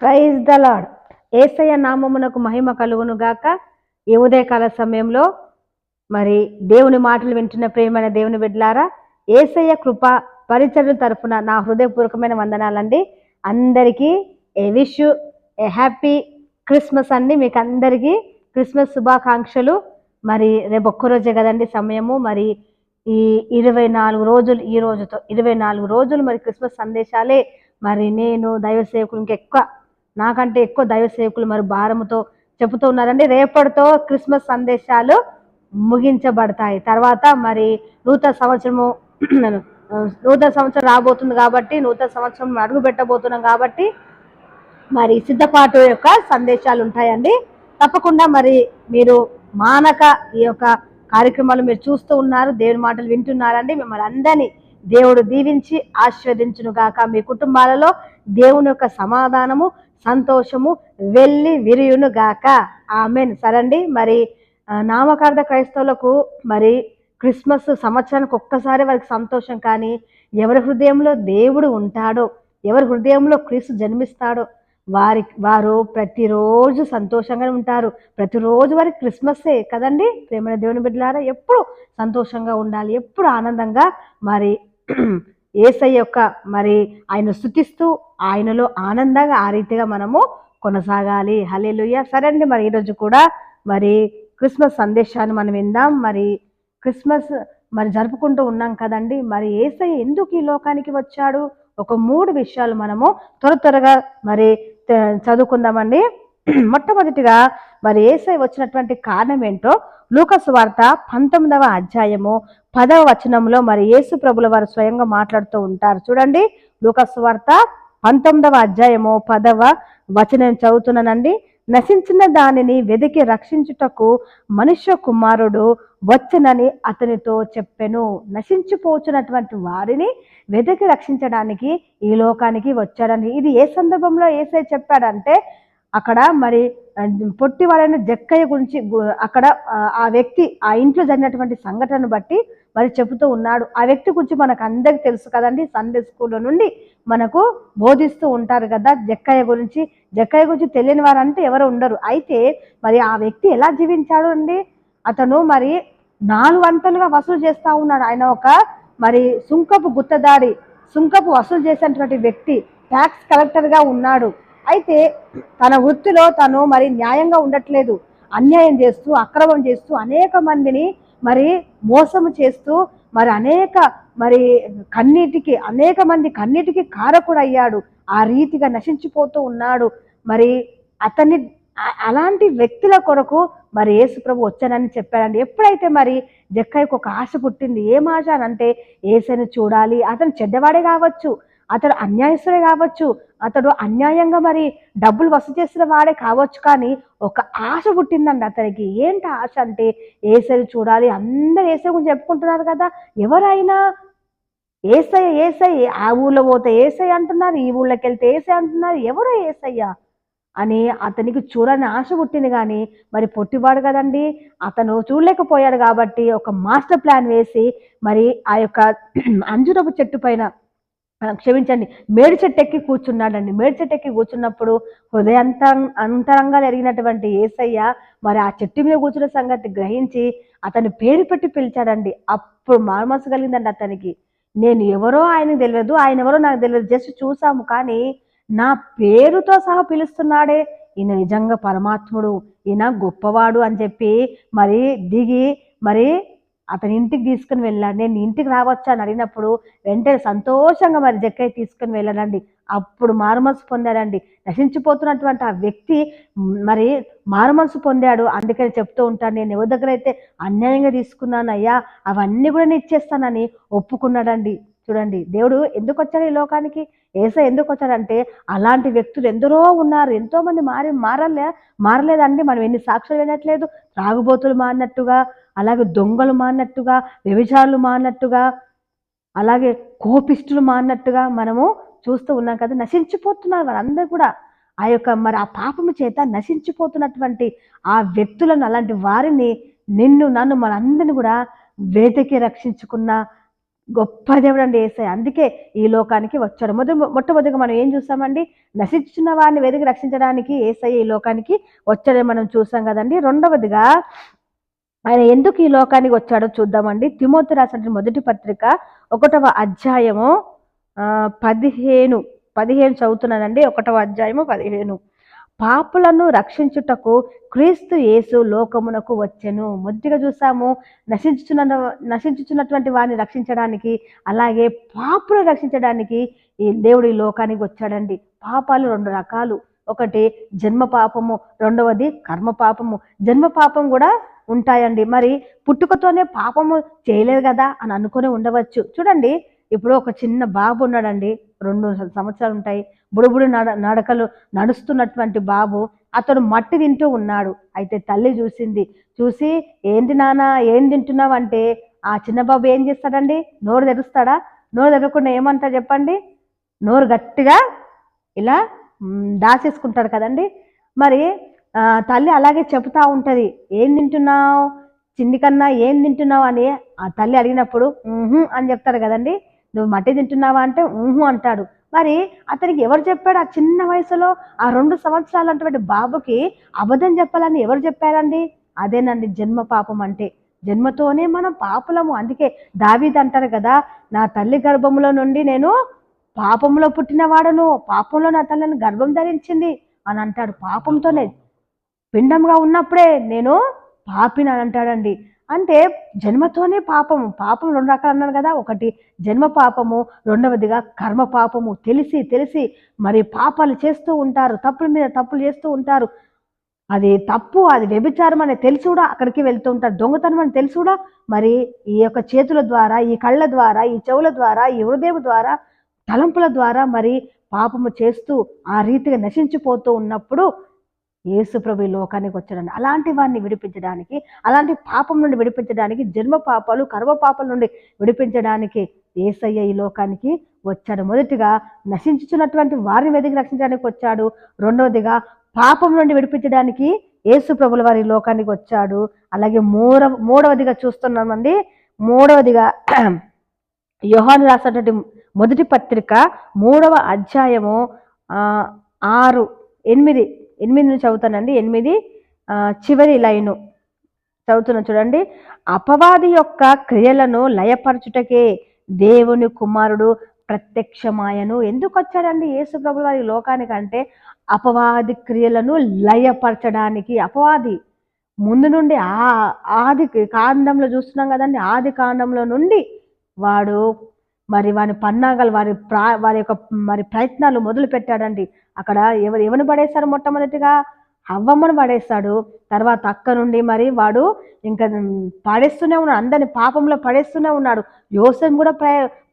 Praise the lord ఏసయ్య నామమునకు మహిమ కలుగును గాక. ఈ ఉదయకాల సమయంలో మరి దేవుని మాటలు వింటున్న ప్రేమైన దేవుని బిడ్డలారా ఏసయ్య కృప పరిచర్ల తరఫున నా హృదయపూర్వకమైన వందనాలండి. అందరికీ a wish a happy Christmas అండి. మీకు అందరికీ క్రిస్మస్ శుభాకాంక్షలు. మరి రేపు ఒక్కరోజే కదండి సమయము. మరి ఈ ఇరవై నాలుగు రోజులు ఈ రోజుతో ఇరవై నాలుగు రోజులు మరి క్రిస్మస్ సందేశాలే. మరి నేను దైవ సేవకులు ఇంకెక్కువ నాకంటే ఎక్కువ దైవ సేవకులు మరి భారముతో చెబుతూ ఉన్నారండి. రేపటితో క్రిస్మస్ సందేశాలు ముగించబడతాయి. తర్వాత మరి నూతన సంవత్సరము నూతన సంవత్సరం రాబోతుంది కాబట్టి నూతన సంవత్సరం అడుగు పెట్టబోతున్నాం కాబట్టి మరి సిద్ధపాటు యొక్క సందేశాలు ఉంటాయండి. తప్పకుండా మరి మీరు మానక ఈ యొక్క కార్యక్రమాలు మీరు చూస్తూ ఉన్నారు దేవుని మాటలు వింటున్నారండి. మిమ్మల్ని అందరినీ దేవుడు దీవించి ఆశీర్వదించును గాక మీ కుటుంబాలలో దేవుని యొక్క సమాధానము సంతోషము వెళ్ళి విరియును గాక ఆమెన్. సరండి. మరి నామకార్థ క్రైస్తవులకు మరి క్రిస్మస్ సంవత్సరానికి ఒక్కసారి వారికి సంతోషం కానీ ఎవరి హృదయంలో దేవుడు ఉంటాడో ఎవరి హృదయంలో క్రీస్తు జన్మిస్తాడో వారి వారు ప్రతిరోజు సంతోషంగా ఉంటారు. ప్రతిరోజు వారికి క్రిస్మస్సే కదండి. ప్రేమైన దేవుని బిడ్డలారా ఎప్పుడు సంతోషంగా ఉండాలి. ఎప్పుడు ఆనందంగా మరి ఏసై యొక్క మరి ఆయన స్థుతిస్తూ ఆయనలో ఆనందంగా ఆ రీతిగా మనము కొనసాగాలి. హలేలుయ్య సరే అండి మరి ఈరోజు కూడా మరి క్రిస్మస్ సందేశాన్ని మనం విందాం. మరి క్రిస్మస్ మరి జరుపుకుంటూ ఉన్నాం కదండి. మరి ఏసయ్య ఎందుకు ఈ లోకానికి వచ్చాడు? ఒక మూడు విషయాలు మనము త్వర త్వరగా మరి చదువుకుందామండి. మొట్టమొదటిగా మరి ఏసై వచ్చినటువంటి కారణం ఏంటో లూకస్ వార్త పంతొమ్మిదవ అధ్యాయము పదవ వచనంలో మరి యేసు ప్రభుల వారు స్వయంగా మాట్లాడుతూ ఉంటారు. చూడండి లూకస్ వార్త పంతొమ్మిదవ అధ్యాయము పదవ వచనం చదువుతున్నానండి. నశించిన దానిని వెదికి రక్షించుటకు మనుష్య కుమారుడు వచ్చనని అతనితో చెప్పెను. నశించిపోతున్నటువంటి వారిని వెతికి రక్షించడానికి ఈ లోకానికి వచ్చాడని. ఇది ఏ సందర్భంలో ఏసై చెప్పాడంటే అక్కడ మరి ఆ, పొట్టివాడైన జక్కయ్య గురించి అక్కడ ఆ, వ్యక్తి ఆ ఇంట్లో జరిగినటువంటి సంఘటనను బట్టి మరి చెబుతూ ఉన్నాడు. ఆ వ్యక్తి గురించి మనకు అందరికి తెలుసు కదండి. సండే స్కూల్లో నుండి మనకు బోధిస్తూ ఉంటారు కదా జక్కయ్య గురించి. జక్కయ్య గురించి తెలియని వారంటే ఎవరు ఉండరు. అయితే మరి ఆ వ్యక్తి ఎలా జీవించాడు అండి? అతను మరి నాలుగు వంతలుగా వసూలు చేస్తూ ఉన్నాడు. ఆయన ఒక మరి సుంకపు గుత్తదాడి సుంకపు వసూలు చేసినటువంటి వ్యక్తి ట్యాక్స్ కలెక్టర్గా ఉన్నాడు. అయితే తన వృత్తిలో తను మరి న్యాయంగా ఉండట్లేదు అన్యాయం చేస్తూ అక్రమం చేస్తూ అనేక మందిని మరి మోసము చేస్తూ మరి అనేక మరి కన్నీటికి అనేక మంది కన్నీటికి కారకుడయ్యాడు. ఆ రీతిగా నశించిపోతూ ఉన్నాడు. మరి అతన్ని అలాంటి వ్యక్తుల కొరకు మరి యేసు ప్రభు వచ్చానని చెప్పాడండి. ఎప్పుడైతే మరి జక్కయ్యకు ఒక ఆశ పుట్టింది ఏం ఆశ అని అంటే చూడాలి. అతను చెడ్డవాడే కావచ్చు. అతడు అన్యాయస్తుడే కావచ్చు అతడు అన్యాయంగా మరి డబ్బులు వసూలు చేసిన వాడే కావచ్చు కానీ ఒక ఆశ పుట్టిందండి అతనికి. ఏంటి ఆశ అంటే? ఏసరి చూడాలి. అందరు ఏసరి గురించి చెప్పుకుంటున్నారు కదా. ఎవరైనా ఏసయ్య ఏసయ్య ఆ ఊళ్ళో పోతే ఏసయ్య అంటున్నారు ఈ ఊళ్ళోకి వెళ్తే ఏసై అంటున్నారు ఎవరో ఏసయ్య? అని అతనికి చూడని ఆశ పుట్టింది కానీ మరి పొట్టివాడు కదండి. అతను చూడలేకపోయాడు కాబట్టి ఒక మాస్టర్ ప్లాన్ వేసి మరి ఆ యొక్క అంజురపు చెట్టు పైన క్షమించండి. మేడి చెట్టు ఎక్కి కూర్చున్నాడండి. మేడి చెట్టు ఎక్కి కూర్చున్నప్పుడు హృదయంత అంతరంగా ఎరిగినటువంటి ఏసయ్య మరి ఆ చెట్టు మీద కూర్చున్న సంగతి గ్రహించి అతని పేరు పెట్టి పిలిచాడండి. అప్పుడు మార్మస్ కలిగిందండి అతనికి. నేను ఎవరో ఆయనకు తెలియదు. ఆయన ఎవరో నాకు తెలియదు. జస్ట్ చూసాము కానీ నా పేరుతో సహా పిలుస్తున్నాడే. ఈయన నిజంగా పరమాత్ముడు. ఈయన గొప్పవాడు అని చెప్పి మరి దిగి మరి అతని ఇంటికి తీసుకుని వెళ్ళాడు. నేను ఇంటికి రావచ్చా అని అడిగినప్పుడు వెంటనే సంతోషంగా మరి జక్కయ్య తీసుకుని వెళ్ళానండి. అప్పుడు మారుమనసు పొందాడండి. నశించిపోతున్నటువంటి ఆ వ్యక్తి మరి మారుమనసు పొందాడు. అందుకని చెప్తూ ఉంటాను నేను ఎవరి దగ్గర అయితే అన్యాయంగా తీసుకున్నాను అయ్యా అవన్నీ కూడా నేను ఇచ్చేస్తానని ఒప్పుకున్నాడండి. చూడండి దేవుడు ఎందుకు వచ్చాడు ఈ లోకానికి? ఏస ఎందుకు వచ్చాడంటే అలాంటి వ్యక్తులు ఎందరో ఉన్నారు. ఎంతోమంది మారి మారలే మారలేదండి. మనం ఎన్ని సాక్షులు వినట్లేదు. త్రాగుబోతులు మారినట్టుగా అలాగే దొంగలు మారినట్టుగా వ్యభిచారులు మానట్టుగా అలాగే కోపిష్టులు మానట్టుగా మనము చూస్తూ ఉన్నాం కదా నశించిపోతున్నారు వారందరూ కూడా. ఆ యొక్క మరి ఆ పాపము చేత నశించిపోతున్నటువంటి ఆ వ్యక్తులను అలాంటి వారిని నిన్ను నన్ను మనందరిని కూడా వేదికి రక్షించుకున్న గొప్ప దేవుడు అండి ఏసై అందుకే ఈ లోకానికి వచ్చాడు. మొదటి మొట్టమొదటిగా మనం ఏం చూసామండి నశించిన వారిని వెతికి రక్షించడానికి ఏసై ఈ లోకానికి వచ్చాడని మనం చూసాం కదండి. రెండవదిగా ఆయన ఎందుకు ఈ లోకానికి వచ్చాడో చూద్దామండి. తిమోతి రాసిన మొదటి పత్రిక ఒకటవ అధ్యాయము పదిహేను పదిహేను చదువుతున్నానండి. ఒకటవ అధ్యాయము పదిహేను. పాపులను రక్షించుటకు క్రీస్తు యేసు లోకమునకు వచ్చెను. మొదటిగా చూసాము నశించుచున్న నశించుచున్నటువంటి వారిని రక్షించడానికి అలాగే పాపులను రక్షించడానికి ఈ దేవుడు ఈ లోకానికి వచ్చాడండి. పాపాలు రెండు రకాలు. ఒకటి జన్మ పాపము రెండవది కర్మ పాపము జన్మ పాపం కూడా ఉంటాయండి. మరి పుట్టుకతోనే పాపము చేయలేదు కదా అని అనుకుని ఉండవచ్చు. చూడండి ఇప్పుడు ఒక చిన్న బాబు ఉన్నాడండి. రెండు సంవత్సరాలు ఉంటాయి. బుడుబుడు నడ నడకలు నడుస్తున్నటువంటి బాబు. అతడు మట్టి తింటూ ఉన్నాడు. అయితే తల్లి చూసింది. చూసి ఏంటి నాన్న ఏం తింటున్నావు? అంటే ఆ చిన్న బాబు ఏం చేస్తాడండి? నోరు తెరుస్తాడా? నోరు తెరవకుండా ఏమంటా చెప్పండి? నోరు గట్టిగా ఇలా దాచేసుకుంటాడు కదండి. మరి తల్లి అలాగే చెబుతూ ఉంటుంది. ఏం తింటున్నావు? చిన్ని కన్నా ఏం తింటున్నావు? అని ఆ తల్లి అడిగినప్పుడు అని చెప్తాడు కదండి. నువ్వు మట్టి తింటున్నావా? అంటే ఊహు అంటాడు. మరి అతనికి ఎవరు చెప్పాడు? ఆ చిన్న వయసులో ఆ రెండు సంవత్సరాలు అటువంటి బాబుకి అబద్ధం చెప్పాలని ఎవరు చెప్పారండి? అదేనండి జన్మ పాపం అంటే. జన్మతోనే మనం పాపులము. అందుకే దావీద్ అంటారు కదా నా తల్లి గర్భంలో నుండి నేను పాపంలో పుట్టినవాడను. పాపంలో నా తల్లిని గర్భం ధరించింది అని అంటాడు. పాపంతోనే పిండంగా ఉన్నప్పుడే నేను పాపిని అని అంటాడండి అంటే జన్మతోనే పాపము. పాపం రెండు రకాలు అన్నాను కదా. ఒకటి జన్మ పాపము రెండవదిగా కర్మ పాపము. తెలిసి తెలిసి మరి పాపాలు చేస్తూ ఉంటారు. తప్పుల మీద తప్పులు చేస్తూ ఉంటారు. అది తప్పు అది వ్యభిచారం అని తెలిసి కూడా అక్కడికి వెళ్తూ ఉంటారు. దొంగతనం అని తెలిసి కూడా మరి ఈ యొక్క చేతుల ద్వారా ఈ కళ్ళ ద్వారా ఈ చెవుల ద్వారా ఈ హృదయం ద్వారా తలంపుల ద్వారా మరి పాపము చేస్తూ ఆ రీతిగా నశించిపోతూ ఉన్నప్పుడు ఏసుప్రభు ఈ లోకానికి వచ్చాడని. అలాంటి వారిని విడిపించడానికి అలాంటి పాపం నుండి విడిపించడానికి జన్మ పాపాలు కర్మ పాపాల నుండి విడిపించడానికి ఏసయ్య ఈ లోకానికి వచ్చాడు. మొదటిగా నశించుచున్నటువంటి వారిని వెతికి రక్షించడానికి వచ్చాడు. రెండవదిగా పాపం నుండి విడిపించడానికి యేసు ప్రభుల వారి లోకానికి వచ్చాడు. అలాగే మూడవ మూడవదిగా చూస్తున్నామండి. మూడవదిగా యోహాను రాసినటువంటి మొదటి పత్రిక మూడవ అధ్యాయము ఆరు ఎనిమిది ఎనిమిది నుంచి చదువుతానండి. ఎనిమిది చివరి లైను చదువుతున్నా చూడండి. అపవాది యొక్క క్రియలను లయపరచుటకే దేవుని కుమారుడు ప్రత్యక్షమాయను. ఎందుకు వచ్చాడండి యేసు ప్రభు వారి లోకానికి అంటే అపవాది క్రియలను లయపరచడానికి. అపవాది ముందు నుండి ఆ ఆది కాండంలో చూస్తున్నాం కదండి. ఆది కాండంలో నుండి వాడు మరి వారి పన్నాగాలు వారి ప్రా వారి యొక్క మరి ప్రయత్నాలు మొదలు పెట్టాడండి అక్కడ ఎవరు ఎవరిని పడేశారు మొట్టమొదటిగా? అవ్వమ్మను పడేస్తాడు. తర్వాత అక్క నుండి మరి వాడు ఇంకా పడేస్తూనే ఉన్నాడు. అందరిని పాపంలో పడేస్తూనే ఉన్నాడు. యోసేపు కూడా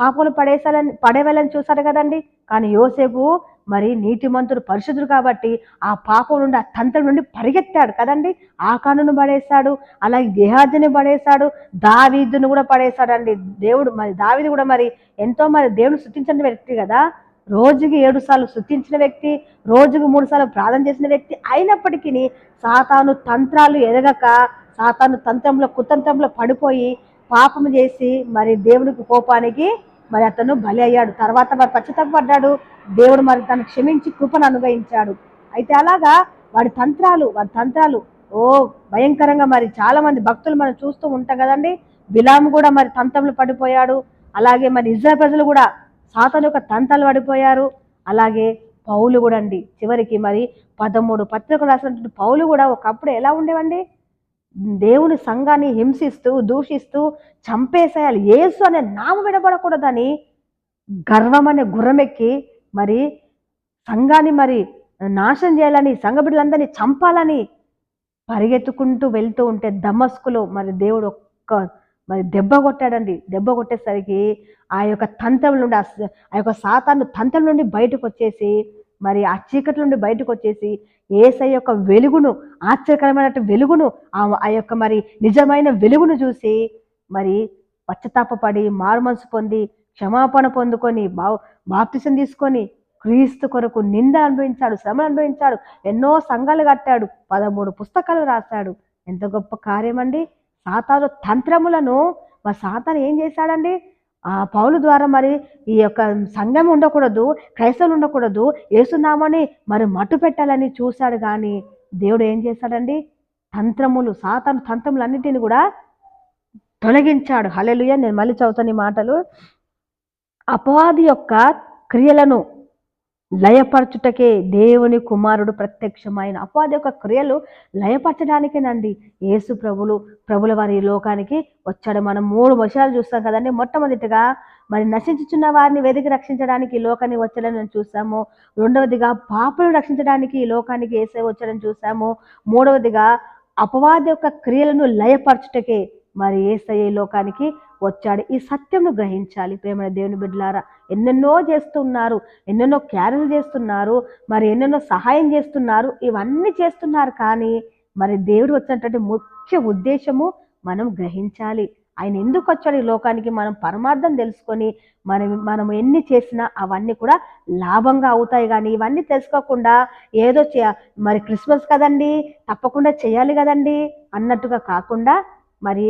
పాపంలో పడేసాలని పడేవాలని చూశాడు కదండి. కానీ యోసేపు మరి నీతిమంతుడు పరిశుద్ధుడు కాబట్టి ఆ పాపం నుండి ఆ తంత్రం నుండి పరిగెత్తాడు కదండి. ఆ పడేశాడు అలాగే గెహాజుని పడేశాడు దావీదును కూడా పడేశాడండి. దేవుడు మరి దావీదు కూడా మరి ఎంతో మరి దేవుడు సృష్టించిన వ్యక్తి కదా. రోజుకి ఏడు సార్లు శుద్ధించిన వ్యక్తి రోజుకు మూడు సార్లు ప్రార్థన చేసిన వ్యక్తి అయినప్పటికీ సాతాను తంత్రాలు ఎదగక సాతాను తంత్రంలో కుతంత్రంలో పడిపోయి పాపం చేసి మరి దేవుడికి కోపానికి మరి అతను బలి అయ్యాడు. తర్వాత మరి పశ్చాత్తాపడ్డాడు. దేవుడు మరి తను క్షమించి కృపను అనుగ్రహించాడు. అయితే అలాగా వాడి తంత్రాలు వాడి తంత్రాలు ఓ భయంకరంగా మరి చాలా మంది భక్తులు మనం చూస్తూ ఉంటాం కదండి. బిలాము కూడా మరి తంత్రంలో పడిపోయాడు. అలాగే మరి ఇజ్రాయల్ ప్రజలు కూడా సాతాను యొక్క తంతాలు పడిపోయారు. అలాగే పౌలు కూడా అండి చివరికి మరి పదమూడు పత్రికలు రాసినటువంటి పౌలు కూడా ఒకప్పుడు ఎలా ఉండేవండి? దేవుని సంఘాన్ని హింసిస్తూ దూషిస్తూ చంపేసేయాలి. యేసు అనే నామ విడబడకూడదని గర్వం అనే గుర్రమెక్కి మరి సంఘాన్ని మరి నాశనం చేయాలని సంఘ బిడ్డలందరినీ చంపాలని పరిగెత్తుకుంటూ వెళ్తూ ఉంటే దమస్కులో మరి దేవుడు ఒక్క మరి దెబ్బ కొట్టాడండి. దెబ్బ కొట్టేసరికి ఆ యొక్క తంత్రం నుండి ఆ యొక్క సాతాను తంత్రం నుండి బయటకు వచ్చేసి మరి ఆ చీకటి నుండి బయటకు వచ్చేసి ఏసై యొక్క వెలుగును ఆశ్చర్యకరమైన వెలుగును ఆ ఆ యొక్క మరి నిజమైన వెలుగును చూసి మరి పశ్చాత్తాపడి మారుమనసు పొంది క్షమాపణ పొందుకొని బా బాప్తిసం తీసుకొని క్రీస్తు కొరకు నింద అనుభవించాడు శ్రమ అనుభవించాడు ఎన్నో సంఘాలు కట్టాడు పదమూడు పుస్తకాలు రాశాడు. ఎంత గొప్ప కార్యం అండి సాతాను తంత్రములను మా సాతాను ఏం చేశాడండి? ఆ పౌలు ద్వారా మరి ఈ యొక్క సంఘం ఉండకూడదు క్రైస్తవులు ఉండకూడదు ఏసునామని మరి మట్టు పెట్టాలని చూశాడు కానీ దేవుడు ఏం చేశాడండి? తంత్రములు సాతాను తంత్రములన్నిటిని కూడా తొలగించాడు. హలెలుయ నేను మళ్ళీ చదువుతాను ఈ మాటలు. అపవాది యొక్క క్రియలను లయపరచుటకే దేవుని కుమారుడు ప్రత్యక్షమైన అపవాది యొక్క క్రియలు లయపరచడానికేనండి. యేసు ప్రభులు ప్రభుల వారి లోకానికి వచ్చాడు. మనం మూడు విషయాలు చూస్తాం కదండి. మొట్టమొదటిగా మరి నశించుచున్న వారిని వెతికి రక్షించడానికి ఈ లోకాన్ని వచ్చాడని మనం చూసాము. రెండవదిగా పాపలను రక్షించడానికి ఈ లోకానికి ఏసై వచ్చాడని చూసాము. మూడవదిగా అపవాది యొక్క క్రియలను లయపరచుటకే మరి ఏసై లోకానికి వచ్చాడు. ఈ సత్యంను గ్రహించాలి. ప్రేమ దేవుని బిడ్డలారా ఎన్నెన్నో చేస్తున్నారు ఎన్నెన్నో క్యారెలు చేస్తున్నారు మరి ఎన్నెన్నో సహాయం చేస్తున్నారు ఇవన్నీ చేస్తున్నారు కానీ మరి దేవుడు వచ్చినటువంటి ముఖ్య ఉద్దేశము మనం గ్రహించాలి. ఆయన ఎందుకు వచ్చాడు ఈ లోకానికి మనం పరమార్థం తెలుసుకొని మనం మనం ఎన్ని చేసినా అవన్నీ కూడా లాభంగా అవుతాయి కానీ ఇవన్నీ తెలుసుకోకుండా ఏదో చే మరి క్రిస్మస్ కదండి తప్పకుండా చేయాలి కదండి అన్నట్టుగా కాకుండా మరి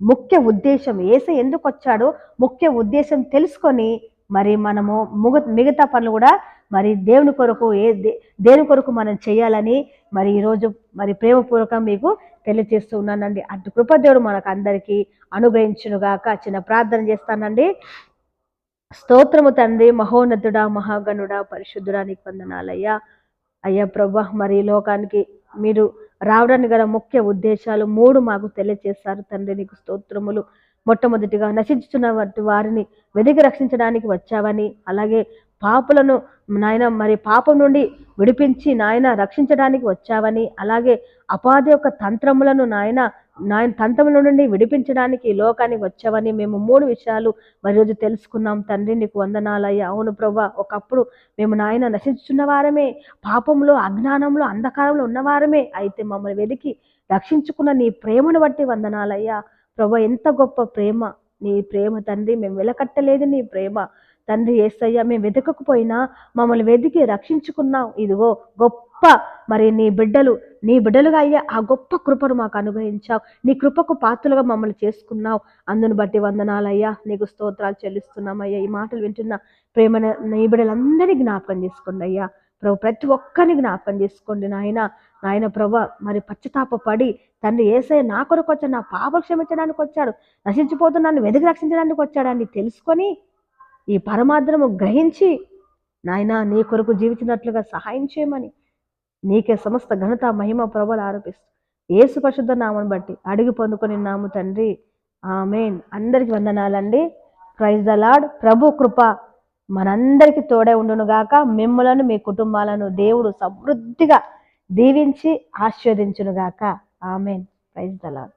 ముఖ్య ఉద్దేశం ఏస ఎందుకు వచ్చాడో ముఖ్య ఉద్దేశం తెలుసుకొని మరి మనము ముగ మిగతా పనులు కూడా మరి దేవుని కొరకు ఏ దే- దేవుని కొరకు మనం చేయాలని మరి ఈరోజు మరి ప్రేమపూర్వకం మీకు తెలియజేస్తూ ఉన్నానండి. అటు కృపదేవుడు మనకు అందరికీ అనుగ్రహించునుగాక. చిన్న ప్రార్థన చేస్తానండి. స్తోత్రము తండ్రి మహోన్నతుడా మహాగణుడా పరిశుద్ధుడా నీకు వందనాలయ్యా. అయ్యా ప్రభా మరి లోకానికి మీరు రావడానికి గల ముఖ్య ఉద్దేశాలు మూడు మాకు తెలియజేశారు తండ్రి నీకు స్తోత్రములు. మొట్టమొదటిగా నశించుతున్న వారిని వెదికి రక్షించడానికి వచ్చావని అలాగే పాపులను నాయన మరి పాపం నుండి విడిపించి నాయన రక్షించడానికి వచ్చావని అలాగే అపాధి యొక్క తంత్రములను నాయన నాయన తంత్రముల నుండి విడిపించడానికి లోకానికి వచ్చావని మేము మూడు విషయాలు మరి రోజు తెలుసుకున్నాం. తండ్రి నీకు వందనాలయ్యా. అవును ప్రభా ఒకప్పుడు మేము నాయన నశించున్న వారమే పాపంలో అజ్ఞానంలో అంధకారంలో ఉన్నవారమే అయితే మమ్మల్ని వెతికి రక్షించుకున్న నీ ప్రేమను బట్టి వందనాలయ్యా. ప్రభా ఎంత గొప్ప ప్రేమ నీ ప్రేమ తండ్రి. మేము వెలకట్టలేదు నీ ప్రేమ. తండ్రి ఏసయ్య మేము వెతకకపోయినా మమ్మల్ని వెతికి రక్షించుకున్నావు. ఇదిగో గొప్ప మరి నీ బిడ్డలు నీ బిడ్డలుగా అయ్యా ఆ గొప్ప కృపను మాకు అనుగ్రహించావు. నీ కృపకు పాత్రలుగా మమ్మల్ని చేసుకున్నావు. అందును బట్టి వందనాలయ్యా. నీకు స్తోత్రాలు చెల్లిస్తున్నామయ్యా. ఈ మాటలు వింటున్న ప్రేమ నీ బిడ్డలందరినీ జ్ఞాపకం చేసుకోండి అయ్యా. ప్రభు ప్రతి ఒక్కరిని జ్ఞాపకం చేసుకోండి నాయన. నాయన ప్రభు మరి పశ్చాత్తాపడి తండ్రి ఏసై నా కొరకు వచ్చాడు నా పాప క్షమించడానికి వచ్చాడు నశించిపోతున్నాను వెతికి రక్షించడానికి వచ్చాడని తెలుసుకొని ఈ పరమాద్రము గ్రహించి నాయన నీ కొరకు జీవించినట్లుగా సహాయం చేయమని నీకే సమస్త ఘనత మహిమ ప్రభలు ఆరోపిస్తూ. ఏసు పరిశుద్ధ నామను బట్టి అడిగి పొందుకొని నాము తండ్రి. ఆమెన్. అందరికి వందనాలండి. ప్రైజ్ ద లాడ్ ప్రభు కృప మనందరికి తోడే ఉండును గాక. మిమ్మలను మీ కుటుంబాలను దేవుడు సమృద్ధిగా దీవించి ఆశీర్వదించును గాక. ఆమెన్. Praise the lord